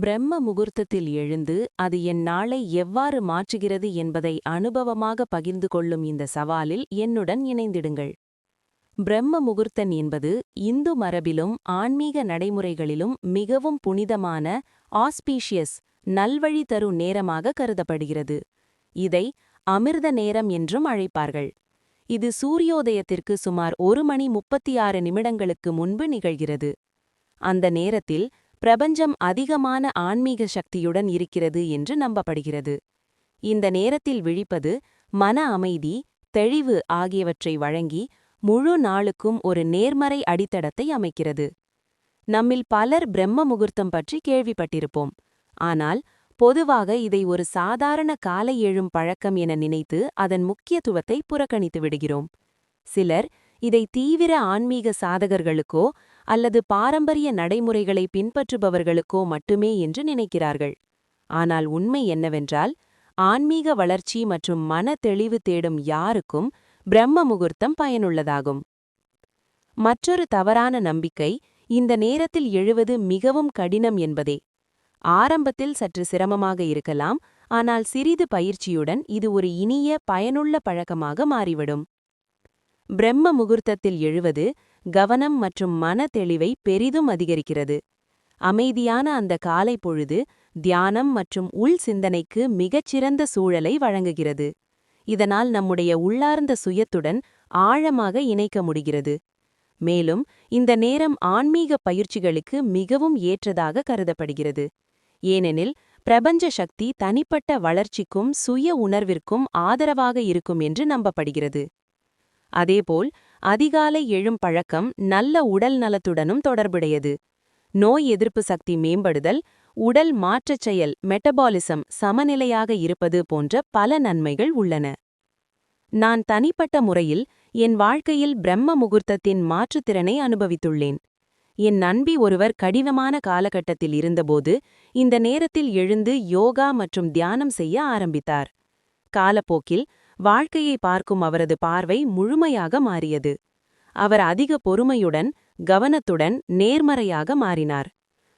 பிரம்ம முகூர்த்தத்தில் எழுந்து அது என் நாளை எவ்வாறு மாற்றுகிறது என்பதை அனுபவமாக பகிர்ந்து கொள்ளும் இந்த சவாலில் என்னுடன் இணைந்திடுங்கள். பிரம்ம முகூர்த்தன் என்பது இந்து மரபிலும் ஆன்மீக நடைமுறைகளிலும் மிகவும் புனிதமான ஆஸ்பீஷியஸ் நல்வழி தரும் நேரமாக கருதப்படுகிறது. இதை அமிர்த நேரம் என்றும் அழைப்பார்கள். இது சூரியோதயத்திற்கு சுமார் ஒரு மணி முப்பத்தி ஆறு நிமிடங்களுக்கு முன்பு நிகழ்கிறது. அந்த நேரத்தில் பிரபஞ்சம் அதிகமான ஆன்மீக சக்தியுடன் இருக்கிறது என்று நம்பப்படுகிறது. இந்த நேரத்தில் விழிப்பது மன அமைதி தெளிவு ஆகியவற்றை வழங்கி முழு நாளுக்கும் ஒரு நேர்மறை அடித்தடத்தை அமைக்கிறது. நம்மில் பலர் பிரம்ம முகூர்த்தம் பற்றி கேள்விப்பட்டிருப்போம். ஆனால் பொதுவாக இதை ஒரு சாதாரண காலை எழும் பழக்கம் என நினைத்து அதன் முக்கியத்துவத்தை புறக்கணித்து விடுகிறோம். சிலர் இதை தீவிர ஆன்மீக சாதகர்களுக்கோ அல்லது பாரம்பரிய நடைமுறைகளை பின்பற்றுபவர்களுக்கோ மட்டுமே என்று நினைக்கிறார்கள். ஆனால் உண்மை என்னவென்றால் ஆன்மீக வளர்ச்சி மற்றும் மன தெளிவு தேடும் யாருக்கும் பிரம்ம முகூர்த்தம் பயனுள்ளதாகும். மற்றொரு தவறான நம்பிக்கை இந்த நேரத்தில் எழுவது மிகவும் கடினம் என்பதே. ஆரம்பத்தில் சற்று சிரமமாக இருக்கலாம் ஆனால் சிறிது பயிற்சியுடன் இது ஒரு இனிய பயனுள்ள பழக்கமாக மாறிவிடும். பிரம்ம முகூர்த்தத்தில் எழுவது கவனம் மற்றும் மன தெளிவை பெரிதும் அதிகரிக்கிறது. அமைதியான அந்த காலை பொழுது தியானம் மற்றும் உள் சிந்தனைக்கு மிகச்சிறந்த சூழலை வழங்குகிறது. இதனால் நம்முடைய உள்ளார்ந்த சுயத்துடன் ஆழமாக இணைக்க முடிகிறது. மேலும் இந்த நேரம் ஆன்மீக பயிற்சிகளுக்கு மிகவும் ஏற்றதாக கருதப்படுகிறது. ஏனெனில் பிரபஞ்ச சக்தி தனிப்பட்ட வளர்ச்சிக்கும் சுய உணர்விற்கும் ஆதரவாக இருக்கும் என்று நம்பப்படுகிறது. அதேபோல் அதிகாலை எழும் பழக்கம் நல்ல உடல் நலத்துடனும் தொடர்புடையது. நோய் எதிர்ப்பு சக்தி மேம்படுதல் உடல் மாற்றச் செயல் மெட்டபாலிசம் சமநிலையாக இருப்பது போன்ற பல நன்மைகள் உள்ளன. நான் தனிப்பட்ட முறையில் என் வாழ்க்கையில் பிரம்ம முகூர்த்தத்தின் மாற்றுத்திறனை அனுபவித்துள்ளேன். என் நண்பி ஒருவர் கடினமான காலகட்டத்தில் இருந்தபோது இந்த நேரத்தில் எழுந்து யோகா மற்றும் தியானம் செய்ய ஆரம்பித்தார். காலப்போக்கில் வாழ்க்கையை பார்க்கும் அவரது பார்வை முழுமையாக மாறியது. அவர் அதிக பொறுமையுடன் கவனத்துடன் நேர்மறையாக மாறினார்.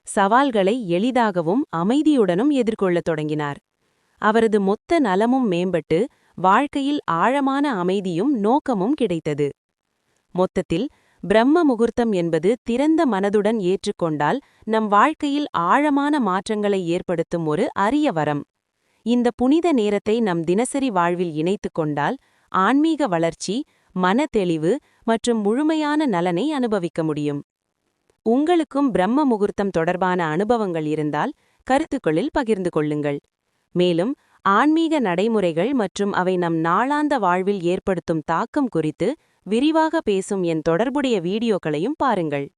சவால்களை எளிதாகவும் அமைதியுடனும் எதிர்கொள்ளத் தொடங்கினார். அவரது மொத்த நலமும் மேம்பட்டு வாழ்க்கையில் ஆழமான அமைதியும் நோக்கமும் கிடைத்தது. மொத்தத்தில் பிரம்ம முகூர்த்தம் என்பது திறந்த மனதுடன் ஏற்றுக்கொண்டால் நம் வாழ்க்கையில் ஆழமான மாற்றங்களை ஏற்படுத்தும் ஒரு அரிய வரம். இந்த புனித நேரத்தை நம் தினசரி வாழ்வில் இணைத்துக் கொண்டால் ஆன்மீக வளர்ச்சி மன தெளிவு மற்றும் முழுமையான நலனை அனுபவிக்க முடியும். உங்களுக்கும் பிரம்ம முகூர்த்தம் தொடர்பான அனுபவங்கள் இருந்தால் கருத்துக்களில் பகிர்ந்து கொள்ளுங்கள். மேலும் ஆன்மீக நடைமுறைகள் மற்றும் அவை நம் நாளாந்த வாழ்வில் ஏற்படுத்தும் தாக்கம் குறித்து விரிவாக பேசும் என் தொடர்புடைய வீடியோக்களையும் பாருங்கள்.